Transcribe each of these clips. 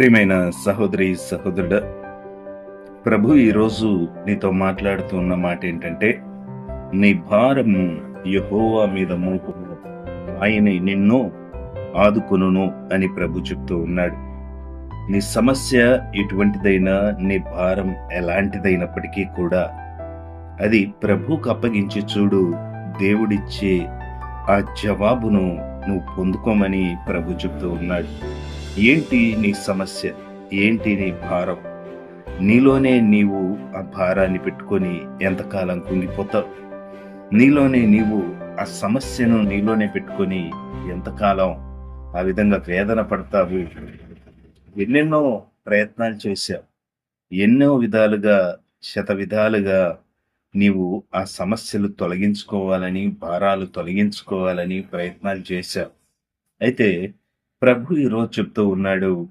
ప్రియమైన సహోదరి సహోదరుడ ప్రభు ఈరోజు నీతో మాట్లాడుతూ ఉన్న మాట ఏంటంటే నీ భారము యహోవా మీద మోపు. ఆయన నిన్ను ఆదుకొనును అని ప్రభు చెప్తూ ఉన్నాడు. నీ సమస్య ఎటువంటిదైనా నీ భారం ఎలాంటిదైనప్పటికీ కూడా అది ప్రభుకు అప్పగించి చూడు దేవుడిచ్చే ఆ జవాబును నువ్వు పొందుకోమని ప్రభు చెప్తూ ఉన్నాడు. ఏంటి నీ సమస్య? ఏంటి నీ భారం? నీలోనే నీవు ఆ భారాన్ని పెట్టుకొని ఎంతకాలం కుంగిపోతావు? నీలోనే నీవు ఆ సమస్యను నీలోనే పెట్టుకొని ఎంతకాలం ఆ విధంగా వేదన పడతావు? ఎన్నెన్నో ప్రయత్నాలు చేశావు. ఎన్నో విధాలుగా శత విధాలుగా నీవు ఆ సమస్యలు తొలగించుకోవాలని భారాలు తొలగించుకోవాలని ప్రయత్నాలు చేశావు. అయితే ప్రభు ఈరోజు చెప్తూ ఉన్నాడు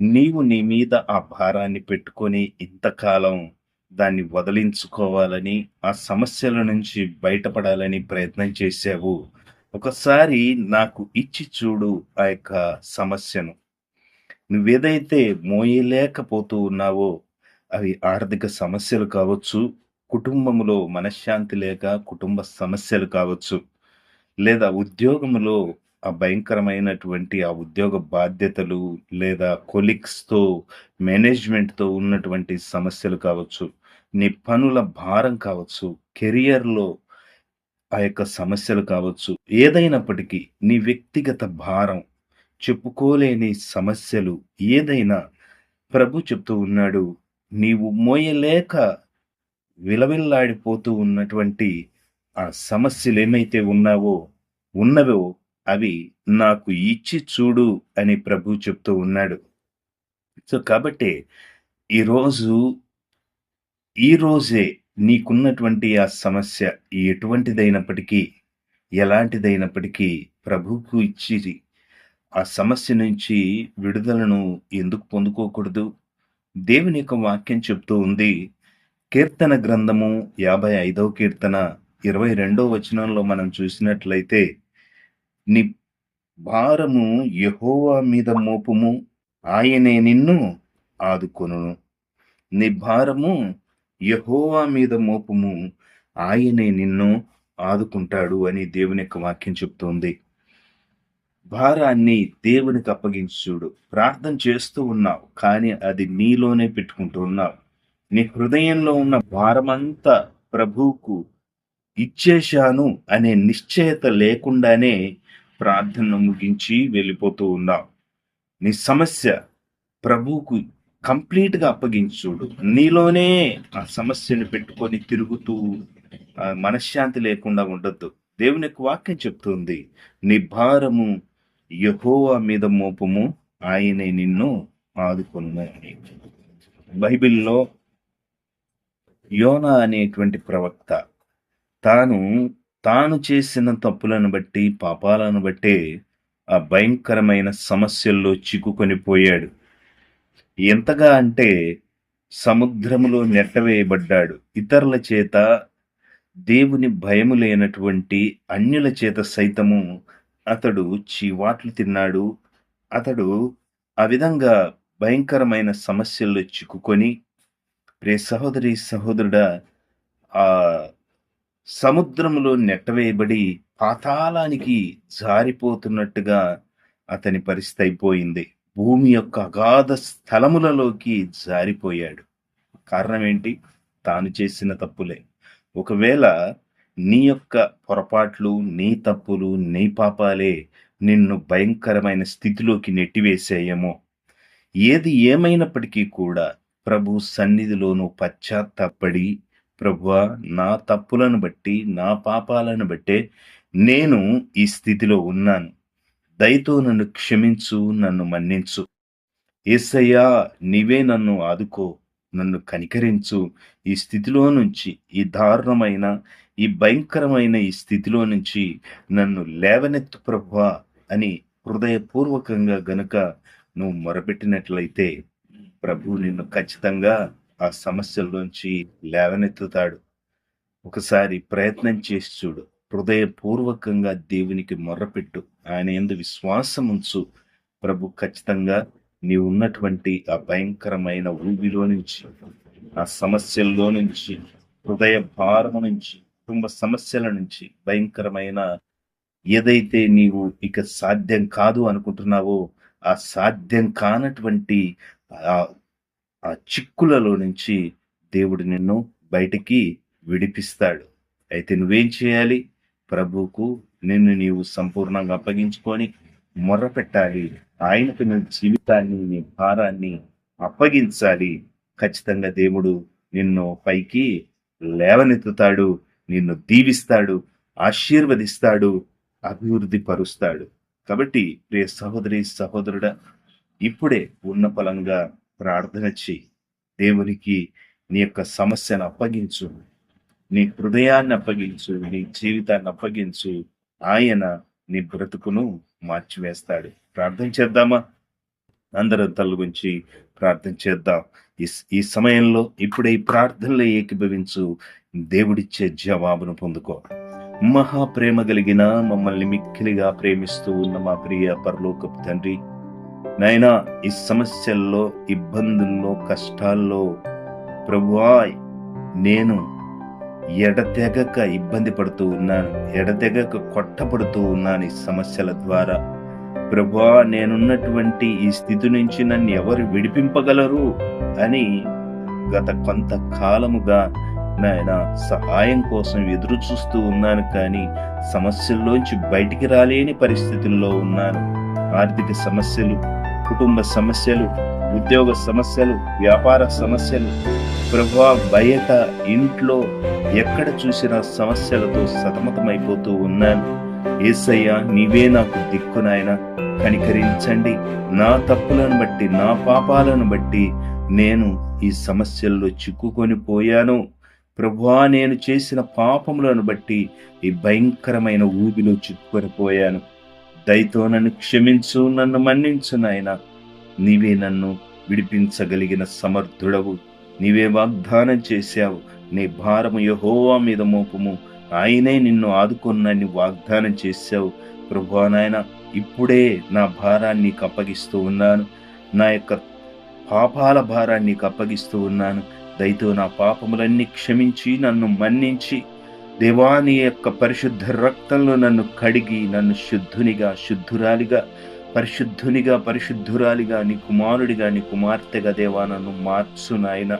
నీవు నీ మీద ఆ భారాన్ని పెట్టుకొని ఇంతకాలం దాన్ని వదిలించుకోవాలని ఆ సమస్యల నుంచి బయటపడాలని ప్రయత్నం చేశావు. ఒకసారి నాకు ఇచ్చి చూడు ఆ యొక్క సమస్యను. నువ్వేదైతే మోయలేకపోతూ ఉన్నావో అవి ఆర్థిక సమస్యలు కావచ్చు కుటుంబంలో మనశ్శాంతి లేక కుటుంబ సమస్యలు కావచ్చు లేదా ఉద్యోగంలో ఆ భయంకరమైనటువంటి ఆ ఉద్యోగ బాధ్యతలు లేదా కొలిక్స్తో మేనేజ్మెంట్తో ఉన్నటువంటి సమస్యలు కావచ్చు నీ పనుల భారం కావచ్చు కెరియర్లో ఆ యొక్క సమస్యలు కావచ్చు ఏదైనప్పటికీ నీ వ్యక్తిగత భారం చెప్పుకోలేని సమస్యలు ఏదైనా ప్రభు చెప్తూ ఉన్నాడు నీవు మోయలేక విలవిల్లాడిపోతూ ఉన్నటువంటి ఆ సమస్యలు ఏమైతే ఉన్నావో ఉన్నవో అవి నాకు ఇచ్చి చూడు అని ప్రభు చెప్తూ ఉన్నాడు. సో కాబట్టి ఈరోజు ఈ రోజే నీకున్నటువంటి ఆ సమస్య ఎటువంటిదైనప్పటికీ ఎలాంటిదైనప్పటికీ ప్రభువుకు ఇచ్చి ఆ సమస్య నుంచి విడుదలను ఎందుకు పొందుకోకూడదు? దేవుని యొక్క వాక్యం చెప్తూ ఉంది. కీర్తన గ్రంథము యాభై ఐదవ కీర్తన ఇరవై రెండవ వచనంలో మనం చూసినట్లయితే నీ భారము యహోవా మీద మోపుము. ఆయనే నిన్ను ఆదుకొనును. నీ భారము యహోవా మీద మోపము. ఆయనే నిన్ను ఆదుకుంటాడు అని దేవుని యొక్క వాక్యం చెప్తోంది. భారాన్ని దేవునికి అప్పగించి చూడు ప్రార్థన చేస్తూ ఉన్నావు కానీ అది నీలోనే పెట్టుకుంటూ ఉన్నావు. నీ హృదయంలో ఉన్న భారమంతా ప్రభువుకు ఇచ్చేశాను అనే నిశ్చయత లేకుండానే ప్రార్థనను ముగించి వెళ్ళిపోతూ ఉన్నావు. నీ సమస్య ప్రభువుకు కంప్లీట్గా అప్పగించుడు. నీలోనే ఆ సమస్యను పెట్టుకొని తిరుగుతూ మనశ్శాంతి లేకుండా ఉండొద్దు. దేవుని యొక్క వాక్యం చెప్తుంది నీ భారము యహోవా మీద మోపము ఆయనే నిన్ను ఆదుకొను బైబిల్లో యోనా అనేటువంటి ప్రవక్త తాను తాను చేసిన తప్పులను బట్టి పాపాలను బట్టే ఆ భయంకరమైన సమస్యల్లో చిక్కుకొని పోయాడు. ఎంతగా అంటే సముద్రములో నెట్టవేయబడ్డాడు. ఇతరుల చేత దేవుని భయము లేనటువంటి అన్యుల చేత సైతము అతడు చీవాట్లు తిన్నాడు. అతడు ఆ విధంగా భయంకరమైన సమస్యల్లో చిక్కుకొని ప్రే సహోదరి సహోదరుడా ఆ సముద్రములో నెట్టవేయబడి పాతాళానికి జారిపోతున్నట్టుగా అతని పరిస్థితి అయిపోయింది. భూమి యొక్క అగాధ స్థలములలోకి జారిపోయాడు. కారణం ఏంటి? తాను చేసిన తప్పులే. ఒకవేళ నీ యొక్క పొరపాట్లు నీ తప్పులు నీ పాపాలే నిన్ను భయంకరమైన స్థితిలోకి నెట్టివేసేయేమో. ఏది ఏమైనప్పటికీ కూడా ప్రభు సన్నిధిలోనూ పశ్చాత్తాపడి ప్రభువా నా తప్పులను బట్టి నా పాపాలను బట్టే నేను ఈ స్థితిలో ఉన్నాను. దయతో నన్ను క్షమించు నన్ను మన్నించు. ఏసయ్యా నీవే నన్ను ఆదుకో నన్ను కనికరించు. ఈ స్థితిలో నుంచి ఈ దారుణమైన ఈ భయంకరమైన ఈ స్థితిలో నుంచి నన్ను లేవనెత్తు ప్రభువా అని హృదయపూర్వకంగా గనుక నువ్వు మొరపెట్టినట్లయితే ప్రభు నిన్ను ఖచ్చితంగా ఆ సమస్యల్లోంచి లేవనెత్తుతాడు. ఒకసారి ప్రయత్నం చేసి చూడు. హృదయపూర్వకంగా దేవునికి మొర్రపెట్టు. ఆయన ఎందు విశ్వాసం ఉంచు. ప్రభు ఖచ్చితంగా నీవు ఉన్నటువంటి ఆ భయంకరమైన ఊబిలో నుంచి ఆ సమస్యల్లో నుంచి హృదయ భారం నుంచి కుటుంబ సమస్యల నుంచి భయంకరమైన ఏదైతే నీవు ఇక సాధ్యం కాదు అనుకుంటున్నావో ఆ సాధ్యం కానటువంటి ఆ చిక్కులలో నుంచి దేవుడు నిన్ను బయటికి విడిపిస్తాడు. అయితే నువ్వేం చేయాలి? ప్రభువుకు నిన్ను నీవు సంపూర్ణంగా అప్పగించుకొని మొర్ర పెట్టాలి ఆయనకు నీ జీవితాన్ని నీ భారాన్ని అప్పగించాలి. ఖచ్చితంగా దేవుడు నిన్ను పైకి లేవనెత్తుతాడు నిన్ను దీవిస్తాడు ఆశీర్వదిస్తాడు అభివృద్ధి పరుస్తాడు. కాబట్టి ప్రియ సహోదరి సహోదరుడా ఇప్పుడే ఉన్న ఫలంగా ప్రార్థన చేయి దేవునికి నీ యొక్క సమస్యను అప్పగించు. నీ హృదయాన్ని అప్పగించు. నీ జీవితాన్ని అప్పగించు. ఆయన నీ బ్రతుకును మార్చివేస్తాడు. ప్రార్థన చేద్దామా? అందరం తల్లు గురించి ప్రార్థన చేద్దాం. ఈ ఈ సమయంలో ఇప్పుడే ఈ ప్రార్థనలో ఏకీభవించు. దేవుడిచ్చే జవాబును పొందుకో. మహా ప్రేమ కలిగిన మమ్మల్ని మిక్కిలిగా ప్రేమిస్తూ ఉన్న మా ప్రియ పరలోకపు తండ్రి నైనా ఈ సమస్యల్లో ఇబ్బందుల్లో కష్టాల్లో ప్రభువా నేను ఎడతెగక ఇబ్బంది పడుతూ ఉన్నాను ఎడతెగక కొట్టబడుతూ ఉన్నాను ఈ సమస్యల ద్వారా. ప్రభువా నేనున్నటువంటి ఈ స్థితి నుంచి నన్ను ఎవరు విడిపింపగలరు అని గత కొంతకాలముగా నాయన సహాయం కోసం ఎదురు చూస్తూ ఉన్నాను కానీ సమస్యల్లోంచి బయటికి రాలేని పరిస్థితుల్లో ఉన్నాను. ఆర్థిక సమస్యలు కుటుంబ సమస్యలు ఉద్యోగ సమస్యలు వ్యాపార సమస్యలు. ప్రభా బయట ఇంట్లో ఎక్కడ చూసినా సమస్యలతో సతమతమైపోతూ ఉన్నాను. ఏసయ్య నీవే నాకు దిక్కునాయన కనికరించండి. నా తప్పులను బట్టి నా పాపాలను బట్టి నేను ఈ సమస్యల్లో చిక్కుకొని పోయాను. ప్రభువా నేను చేసిన పాపములను బట్టి ఈ భయంకరమైన ఊబిలో చిక్కుకొని పోయాను. దయతో నన్ను క్షమించు నన్ను మన్నించు నాయన. నీవే నన్ను విడిపించగలిగిన సమర్థుడవు. నీవే వాగ్దానం చేశావు. నీ భారము యహోవా మీద మోపము. ఆయనే నిన్ను ఆదుకొన్నని వాగ్దానం చేశావు. ప్రభా నాయన ఇప్పుడే నా భారాన్ని నీకు అప్పగిస్తూ ఉన్నాను. నా యొక్క పాపాల భారాన్ని నీకు అప్పగిస్తూ ఉన్నాను. దయతో నా పాపములన్నీ క్షమించి నన్ను మన్నించి దేవాని యొక్క పరిశుద్ధ రక్తంలో నన్ను కడిగి నన్ను శుద్ధునిగా శుద్ధురాలిగా పరిశుద్ధునిగా పరిశుద్ధురాలిగా నీ కుమారుడిగా నీ కుమార్తెగా దేవా నన్ను మార్చు నాయన.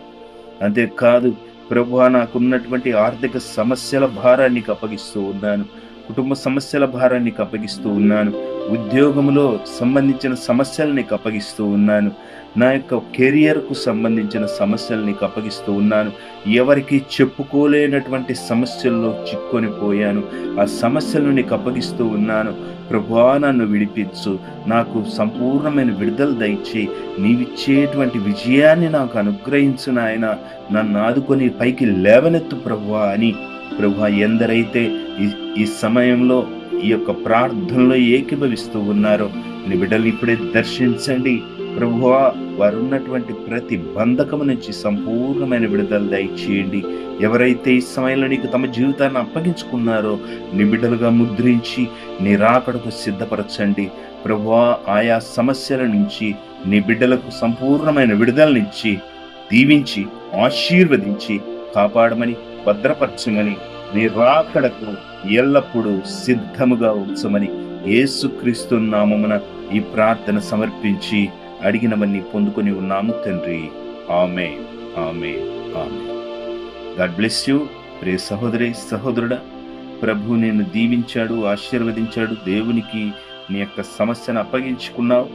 అంతేకాదు ప్రభు నాకున్నటువంటి ఆర్థిక సమస్యల భారాన్ని అప్పగిస్తూ ఉన్నాను. కుటుంబ సమస్యల భారాన్ని అప్పగిస్తూ ఉన్నాను. ఉద్యోగంలో సంబంధించిన సమస్యల్ని అప్పగిస్తూ ఉన్నాను. నా యొక్క కెరియర్కు సంబంధించిన సమస్యలు నీకు అప్పగిస్తూ ఉన్నాను. ఎవరికి చెప్పుకోలేనటువంటి సమస్యల్లో చిక్కొని పోయాను. ఆ సమస్యలను నీకు అప్పగిస్తూ ఉన్నాను. ప్రభువా నన్ను విడిపించు. నాకు సంపూర్ణమైన విడుదల దయచి నీవిచ్చేటువంటి విజయాన్ని నాకు అనుగ్రహించు నాయన. నన్ను ఆదుకొని పైకి లేవనెత్తు ప్రభువా అని. ప్రభు ఎందరైతే ఈ ఈ సమయంలో ఈ యొక్క ప్రార్థనలో ఏకీభవిస్తూ ఉన్నారో. నీ ఇప్పుడే దర్శించండి. ప్రభువా వారు ఉన్నటువంటి ప్రతి బంధకము నుంచి సంపూర్ణమైన విడుదల దయచేయండి. ఎవరైతే ఈ సమయంలో నీకు తమ జీవితాన్ని అప్పగించుకున్నారో నిబిడలుగా ముద్రించి నీ రాకడకు సిద్ధపరచండి. ప్రభువా ఆయా సమస్యల నుంచి నీ బిడ్డలకు సంపూర్ణమైన విడుదలనిచ్చి దీవించి ఆశీర్వదించి కాపాడమని భద్రపరచమని నీ రాకడకు ఎల్లప్పుడూ సిద్ధముగా ఉంచమని యేసుక్రీస్తు నామమున ఈ ప్రార్థన సమర్పించి అడిగినవన్నీ పొందుకొని ఉన్నాము తండ్రి. ఆమె ఆమె ఆమె గాడ్ బ్లెస్ యూ. ప్రే సహోదరి సహోదరుడా ప్రభు నేను దీవించాడు ఆశీర్వదించాడు దేవునికి నీ యొక్క సమస్యను అప్పగించుకున్నావు.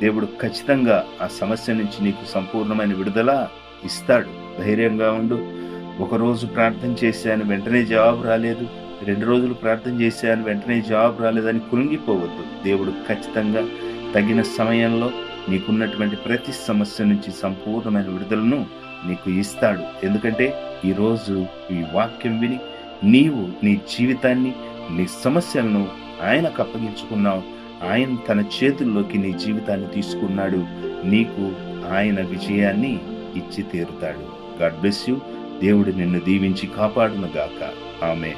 దేవుడు ఖచ్చితంగా ఆ సమస్య నుంచి నీకు సంపూర్ణమైన విడుదల ఇస్తాడు. ధైర్యంగా ఉండు. ఒకరోజు ప్రార్థన చేశాను వెంటనే జవాబు రాలేదు. రెండు రోజులు ప్రార్థన చేశాను వెంటనే జవాబు రాలేదని కురింగిపోవద్దు దేవుడు ఖచ్చితంగా తగిన సమయంలో నీకున్నటువంటి ప్రతి సమస్య నుంచి సంపూర్ణమైన విడుదలను నీకు ఇస్తాడు. ఎందుకంటే ఈరోజు ఈ వాక్యం విని నీవు నీ జీవితాన్ని నీ సమస్యలను ఆయనకు అప్పగించుకున్నావు. ఆయన తన చేతుల్లోకి నీ జీవితాన్ని తీసుకున్నాడు. నీకు ఆయన విజయాన్ని ఇచ్చి తీరుతాడు. God bless you. దేవుడు నిన్ను దీవించి కాపాడును గాక. ఆమె